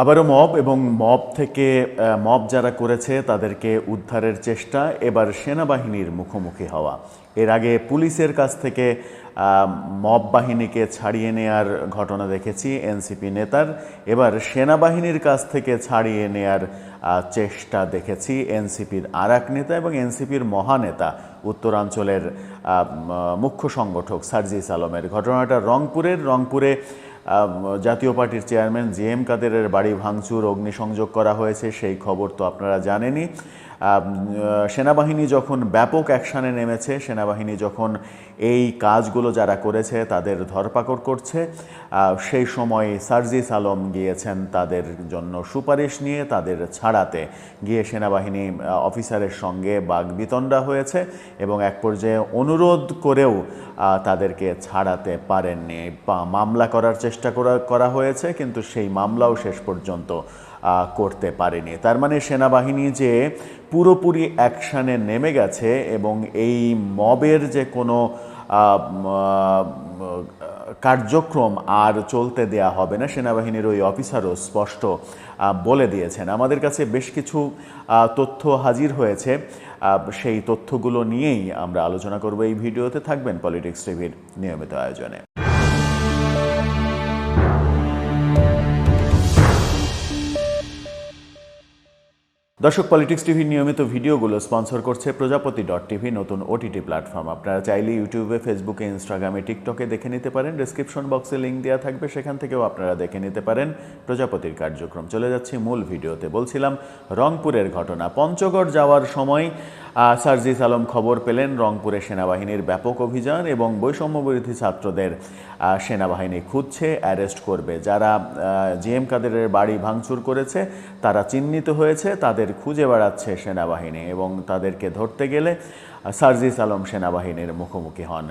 আবারও মব এবং মব থেকে মব যারা করেছে তাদেরকে উদ্ধারের চেষ্টা। এবার সেনাবাহিনীর মুখোমুখি হওয়া। এর আগে পুলিশের কাছ থেকে মব বাহিনীকে ছাড়িয়ে নেয়ার ঘটনা দেখেছি, এনসিপি নেতার। এবার সেনাবাহিনীর কাছ থেকে ছাড়িয়ে নেয়ার চেষ্টা দেখেছি এনসিপির আর এক নেতা এবং এনসিপির মহানেতা, উত্তরাঞ্চলের মুখ্য সংগঠক সার্জিস আলমের। ঘটনাটা রংপুরের। রংপুরে জাতীয় পার্টির চেয়ারম্যান জি এম কাদেরের বাড়ি ভাঙচুর, অগ্নিসংযোগ করা হয়েছে, সেই খবর তো আপনারা জানেনই। সেনাবাহিনী যখন ব্যাপক অ্যাকশানে নেমেছে, সেনাবাহিনী যখন এই কাজগুলো যারা করেছে, তাদের ধরপাকড় করছে সেই সময় সার্জিস আলম গিয়েছেন তাদের জন্য সুপারিশ নিয়ে, তাদের ছাড়াতে গিয়ে সেনাবাহিনী অফিসারের সঙ্গে বাগবিতণ্ডা হয়েছে এবং এক পর্যায়ে অনুরোধ করেও তাদেরকে ছাড়াতে পারেননি। মামলা করার চেষ্টা করা করা হয়েছে, কিন্তু সেই মামলাও শেষ পর্যন্ত করতে পারেনি। তার মানে সেনাবাহিনী যে পুরোপুরি অ্যাকশানে নেমে গেছে এবং এই মবের যে কোনো কার্যক্রম আর চলতে দেয়া হবে না, সেনাবাহিনীর ওই অফিসারও স্পষ্ট বলে দিয়েছেন। আমাদের কাছে বেশ কিছু তথ্য হাজির হয়েছে। সেই তথ্যগুলো নিয়েই আমরা আলোচনা করব এই ভিডিওতে। থাকবেন পলিটিক্স টিভির নিয়মিত আয়োজনে। দর্শক পলিটিক্স টিভির নিয়মিত ভিডিওগুলো স্পন্সর করছে প্রজাপতি ডট টিভি নতুন ওটিটি প্ল্যাটফর্ম আপনারা চাইলে ইউটিউবে ফেসবুকে ইনস্টাগ্রামে টিকটকে দেখে নিতে পারেন। ডিসক্রিপশন বক্সে লিঙ্ক দেওয়া থাকবে, সেখান থেকেও আপনারা দেখে নিতে পারেন প্রজাপতির কার্যক্রম। চলে যাচ্ছি মূল ভিডিওতে। বলছিলাম রংপুরের ঘটনা। পঞ্চগড় যাওয়ার সময় সার্জিস আলম খবর পেলেন রংপুরে সেনাবাহিনীর ব্যাপক অভিযান এবং বৈষম্য বিরোধী ছাত্রদের সেনাবাহিনী খুঁজছে, অ্যারেস্ট করবে। যারা জিএম কাদেরের বাড়ি ভাঙচুর করেছে, তারা চিহ্নিত হয়েছে, তাদের খুঁজে বেড়াচ্ছে সেনাবাহিনী এবং তাদেরকে ধরতে গেলে সার্জিস আলম সেনাবাহিনীর মুখোমুখি হন।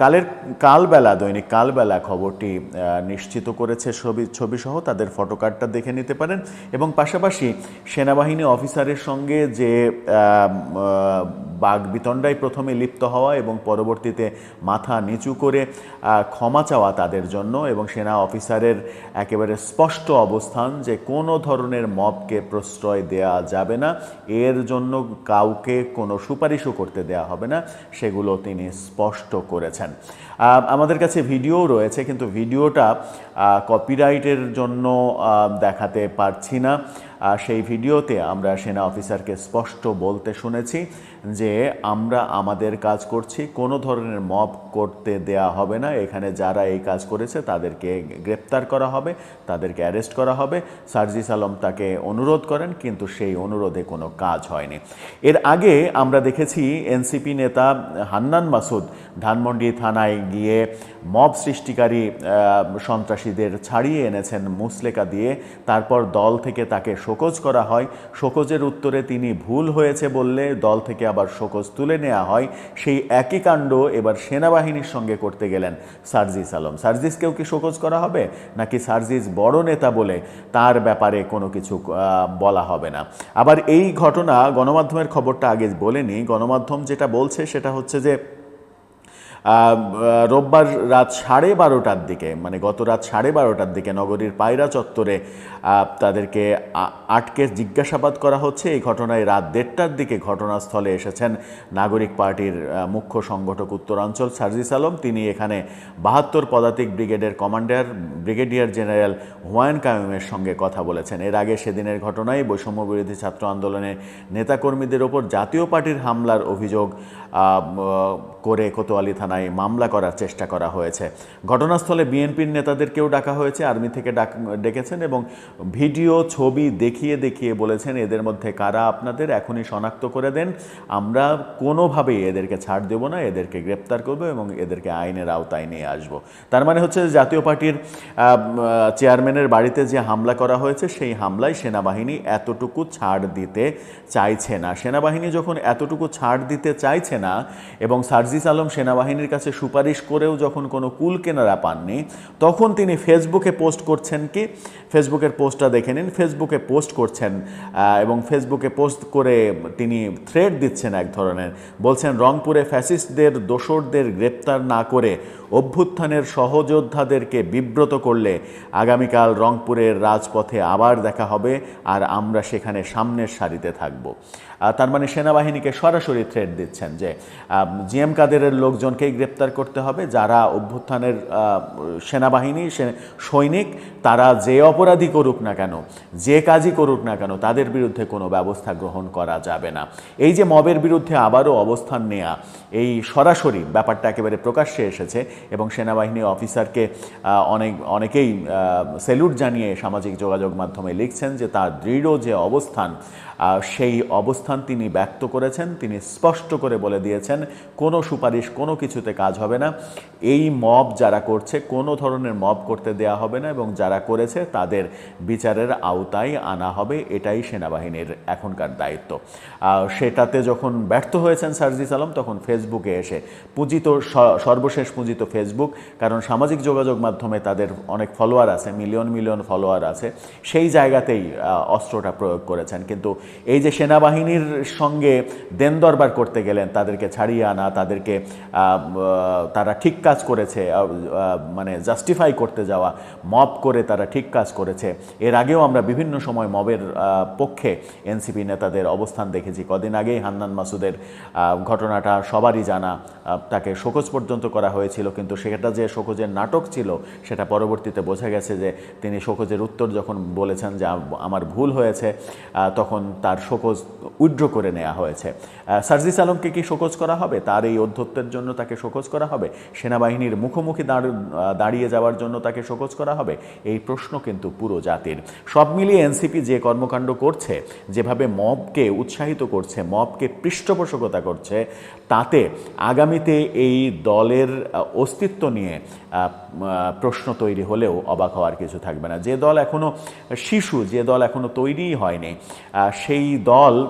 কালের কালবেলা, দৈনিক কালবেলা খবরটি নিশ্চিত করেছে ছবি, ছবিসহ তাদের ফটোকার্ডটা দেখে নিতে পারেন এবং পাশাপাশি সেনাবাহিনী অফিসারের সঙ্গে যে বাঘ বিতণ্ডায় প্রথমে লিপ্ত হওয়া এবং পরবর্তীতে মাথা নিচু করে ক্ষমা চাওয়া তাদের জন্য এবং সেনা অফিসারের একেবারে স্পষ্ট অবস্থান যে কোনো ধরনের মবকে প্রশ্রয় দেয়া যাবে না। এর জন্য কাউকে কোনো সুপারিশও করতে দেয়া হবে না, সেগুলো তিনি স্পষ্ট করেছেন। আমাদের কাছে ভিডিও রয়েছে, কিন্তু ভিডিওটা কপিরাইটের জন্য দেখাতে পারছি না। সেই ভিডিওতে আমরা সেনা অফিসারকে স্পষ্ট বলতে শুনেছি যে আমরা আমাদের কাজ করছি, কোনো ধরনের মব করতে দেয়া হবে না। এখানে যারা এই কাজ করেছে তাদেরকে গ্রেপ্তার করা হবে, তাদেরকে অ্যারেস্ট করা হবে। সার্জিস আলম তাকে অনুরোধ করেন, কিন্তু সেই অনুরোধে কোনো কাজ হয়নি। এর আগে আমরা দেখেছি এনসিপি নেতা হান্নান মাসুদ ধানমন্ডি থানায় গিয়ে মব সৃষ্টিকারী সন্ত্রাসীদের ছাড়িয়ে এনেছেন মুসলেকা দিয়ে। তারপর দল থেকে তাকে শোকজ করা হয়। শোকজের উত্তরে তিনি ভুল হয়েছে বললে দল থেকে আবার শোকজ তুলে নেওয়া হয়। সেই একই কাণ্ড এবার সেনাবাহিনীর সঙ্গে করতে গেলেন সার্জিস আলম। সার্জিসকেও কি শোকজ করা হবে? নাকি সার্জিস বড় নেতা বলে তার ব্যাপারে কোনো কিছু বলা হবে না? আবার এই ঘটনা গণমাধ্যমের খবরটা আগে বলেনি। গণমাধ্যম যেটা বলছে সেটা হচ্ছে যে রোববার রাত সাড়ে বারোটার দিকে মানে গত রাত সাড়ে বারোটার দিকে নগরীর পায়রা চত্বরে তাদেরকে আটকে জিজ্ঞাসাবাদ করা হচ্ছে। এই ঘটনায় রাত দেড়টার দিকে ঘটনাস্থলে এসেছেন নাগরিক পার্টির মুখ্য সংগঠক উত্তরাঞ্চল সার্জিস আলম। তিনি এখানে বাহাত্তর পদাতিক ব্রিগেডের কমান্ডার, ব্রিগেডিয়ার জেনারেল হুমায়ুন কায়ুমের সঙ্গে কথা বলেছেন। এর আগে সেদিনের ঘটনায় বৈষম্য বিরোধী ছাত্র আন্দোলনের নেতাকর্মীদের ওপর জাতীয় পার্টির হামলার অভিযোগ করে কোতোয়ালি থানায় মামলা করার চেষ্টা করা হয়েছে। ঘটনাস্থলে বিএনপির নেতাদেরকেও ডাকা হয়েছে, আর্মি থেকে ডাক, ডেকেছেন এবং ভিডিও, ছবি দেখিয়ে দেখিয়ে বলেছেন, এদের মধ্যে কারা আপনাদের? এখনই শনাক্ত করে দেন। আমরা কোনোভাবেই এদেরকে ছাড় দেব না, এদেরকে গ্রেপ্তার করব এবং এদেরকে আইনের আওতায় নিয়ে আসব। তার মানে হচ্ছে জাতীয় পার্টির চেয়ারম্যানের বাড়িতে যে হামলা করা হয়েছে, সেই হামলায় সেনাবাহিনী এতটুকু ছাড় দিতে চাইছে না। সেনাবাহিনী যখন এতটুকু ছাড় দিতে চাইছে না এবং সার্জিস আলম সেনাবাহিনীর কাছে সুপারিশ করেও যখন কোনো কুল কেনারা পাননি, তখন তিনি ফেসবুকে পোস্ট করছেন কি? ফেসবুকের পোস্টটা দেখে নিন। ফেসবুকে পোস্ট করছেন এবং ফেসবুকে পোস্ট করে তিনি থ্রেড দিচ্ছেন এক ধরনের। বলছেন, রংপুরে ফ্যাসিস্টদের, দোসরদের গ্রেপ্তার না করে অভ্যুত্থানের সহযোদ্ধাদেরকে বিব্রত করলে আগামীকাল রংপুরের রাজপথে আবার দেখা হবে আর আমরা সেখানে সামনের সারিতে থাকব। তার মানে সেনাবাহিনীকে সরাসরি থ্রেট দিচ্ছেন যে জিএম কাদেরের লোকজনকেই গ্রেপ্তার করতে হবে, যারা অভ্যুত্থানের সেনাবাহিনী সৈনিক, তারা যে অপরাধী করুক না কেন, যে কাজই করুক না কেন, তাদের বিরুদ্ধে কোনো ব্যবস্থা গ্রহণ করা যাবে না। এই যে মবের বিরুদ্ধে আবারও অবস্থান নেয়া, এই সরাসরি ব্যাপারটা একেবারে প্রকাশ্যে এসেছে এবং সেনাবাহিনী অফিসারকে অনেক, অনেকেই সেলুট জানিয়ে সামাজিক যোগাযোগ মাধ্যমে লিখছেন যে তার দৃঢ় যে অবস্থান সেই অবস্থান তিনি ব্যক্ত করেছেন, তিনি স্পষ্ট করে বলে দিয়েছেন, কোনো সুপারিশ, কোনো কিছুতে কাজ হবে না। এই মব যারা করছে, কোনো ধরনের মব করতে দেয়া হবে না এবং যারা করেছে, তাদের বিচারের আওতায় আনা হবে, এটাই সেনাবাহিনীর এখনকার দায়িত্ব। সেটাতে যখন ব্যর্থ হয়েছেন সার্জিস আলম, তখন ফেসবুকে এসে পুঁজিত সর্বশেষ পুঁজিত ফেসবুক, কারণ সামাজিক যোগাযোগ মাধ্যমে তাদের অনেক ফলোয়ার আছে, মিলিয়ন মিলিয়ন ফলোয়ার আছে, সেই জায়গাতেই অস্ত্রটা প্রয়োগ করেছেন। কিন্তু এই যে সেনাবাহিনীর সঙ্গে দেন দরবার করতে গেলেন, তাদেরকে ছাড়িয়ে আনা, তাদেরকে তারা ঠিক কাজ করেছে মানে জাস্টিফাই করতে যাওয়া মব করে তারা ঠিক কাজ করেছে। এর আগেও আমরা বিভিন্ন সময় মবের পক্ষে এনসিপি নেতাদের অবস্থান দেখেছি। কদিন আগেই হান্নান মাসুদের ঘটনাটা সবারই জানা তাকে শোকজ পর্যন্ত করা হয়েছিল, কিন্তু সেটা যে শোকজের নাটক ছিল, সেটা পরবর্তীতে বোঝা গেছে যে তিনি শোকজের উত্তর যখন বলেছেন যে আমার ভুল হয়েছে তখন তার শোকজ উইড্র করে নেওয়া হয়েছে। সার্জিস আলমকে কি শোকজ করা হবে? তার এই অধ্যত্বের জন্য তাকে শোকজ করা হবে? সেনাবাহিনীর মুখোমুখি দাঁড়- দাঁড়িয়ে যাওয়ার জন্য তাকে শোকজ করা হবে? এই প্রশ্ন কিন্তু পুরো জাতির। সব মিলিয়ে এনসিপি যে কর্মকাণ্ড করছে, যেভাবে মবকে উৎসাহিত করছে, মবকে পৃষ্ঠপোষকতা করছে, তাতে আগামীতে এই দলের অস্তিত্ব নিয়ে প্রশ্ন তৈরি হলেও অবাক হওয়ার কিছু থাকবে না। যে দল এখনও শিশু, যে দল এখনও তৈরিই হয়নি সেই দল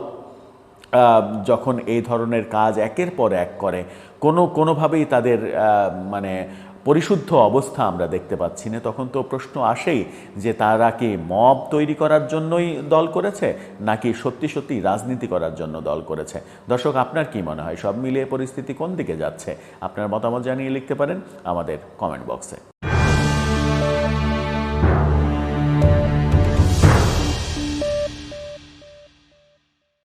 যখন এই ধরনের কাজ একের পর এক করে, কোনো, কোনোভাবেই তাদের মানে পরিশুদ্ধ অবস্থা আমরা দেখতে পাচ্ছি না। তখন তো প্রশ্ন আসেই যে তারা কি মব তৈরি করার জন্যই দল করেছে, নাকি সত্যি সত্যি রাজনীতি করার জন্য দল করেছে? দর্শক, আপনার কি মনে হয়? সব মিলিয়ে পরিস্থিতি কোন দিকে যাচ্ছে? আপনার মতামত জানিয়ে লিখতে পারেন আমাদের কমেন্ট বক্সে